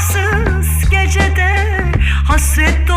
sabahsız gecede hasret